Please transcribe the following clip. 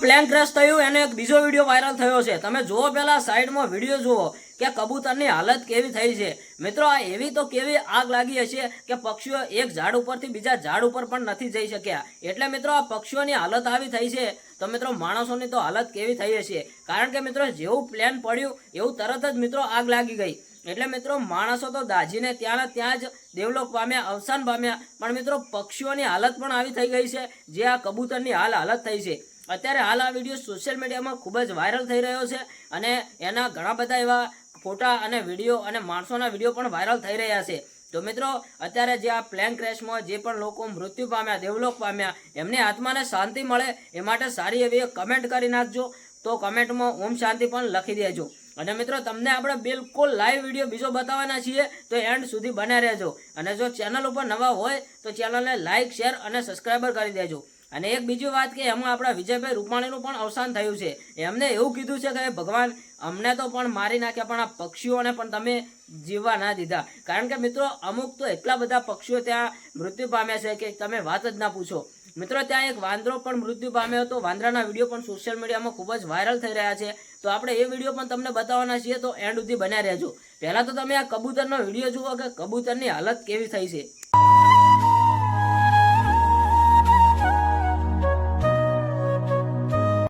Plane crash થયું, એનો એક બીજો વીડિયો વાયરલ થયો છે. તમે જુઓ પહેલા સાઈડમાં વીડિયો જુઓ કે કબૂતરની હાલત કેવી થઈ છે. મિત્રો, આ એવી તો કેવી આગ લાગી હશે કે પક્ષીઓ એક ઝાડ ઉપરથી બીજા ઝાડ ઉપર પણ નથી જઈ શક્યા. એટલે મિત્રો, આ પક્ષીઓની હાલત આવી થઈ છે. તો મિત્રો, માણસોની તો હાલત કેવી થઈ હશે? કારણ કે મિત્રો, જેવું પ્લેન પડ્યું, એવું તરત જ મિત્રો આગ લાગી ગઈ. એટલે મિત્રો, માણસો તો દાજીને ત્યાંના ત્યાં જ દેવલોક પામ્યા, અવસાન પામ્યા. પણ મિત્રો, પક્ષીઓની હાલત પણ આવી થઈ ગઈ છે, જે આ કબૂતરની હાલ હાલત થઈ છે. અત્યારે હાલ આ વીડિયો સોશિયલ મીડિયામાં ખૂબ જ વાયરલ થઈ રહ્યો છે અને એના ઘણા બધા એવા ફોટા અને વીડિયો અને માણસોના વીડિયો પણ વાયરલ થઈ રહ્યા છે. તો મિત્રો, અત્યારે જે આ પ્લેન ક્રેશમાં જે પણ લોકો મૃત્યુ પામ્યા દેવલોક પામ્યા, એમની આત્માને શાંતિ મળે એ માટે સારી એવી કમેન્ટ કરી નાખજો. તો કમેન્ટમાં ઓમ શાંતિ પણ લખી દેજો. અને મિત્રો, તમને આપણે બિલકુલ લાઈવ વીડિયો બીજો બતાવવાના છીએ, તો એન્ડ સુધી બન્યા રહેજો. અને જો ચેનલ ઉપર નવા હોય, તો ચેનલને લાઇક શેર અને સબસ્ક્રાઈબર કરી દેજો. અને એક બીજી વાત કે એમાં આપણા વિજયભાઈ રૂપાણીનું પણ અવસાન થયું છે. એમને એવું કીધું છે કે ભગવાન અમને તો પણ મારી નાખ્યા, પણ આ પક્ષીઓને પણ તમે જીવવા ના દીધા. કારણ કે મિત્રો, અમુક તો એટલા બધા પક્ષીઓ ત્યાં મૃત્યુ પામ્યા છે કે તમે વાત જ ના પૂછો. મિત્રો, ત્યાં એક વાંદરો પણ મૃત્યુ પામ્યો હતો. વાંદરાના વીડિયો પણ સોશિયલ મીડિયામાં ખૂબ જ વાયરલ થઈ રહ્યા છે. તો આપણે એ વીડિયો પણ તમને બતાવવાના છીએ તો એન્ડ સુધી બન્યા રહેજો. પહેલાં તો તમે આ કબૂતરનો વીડિયો જુઓ કે કબૂતરની હાલત કેવી થઈ છે.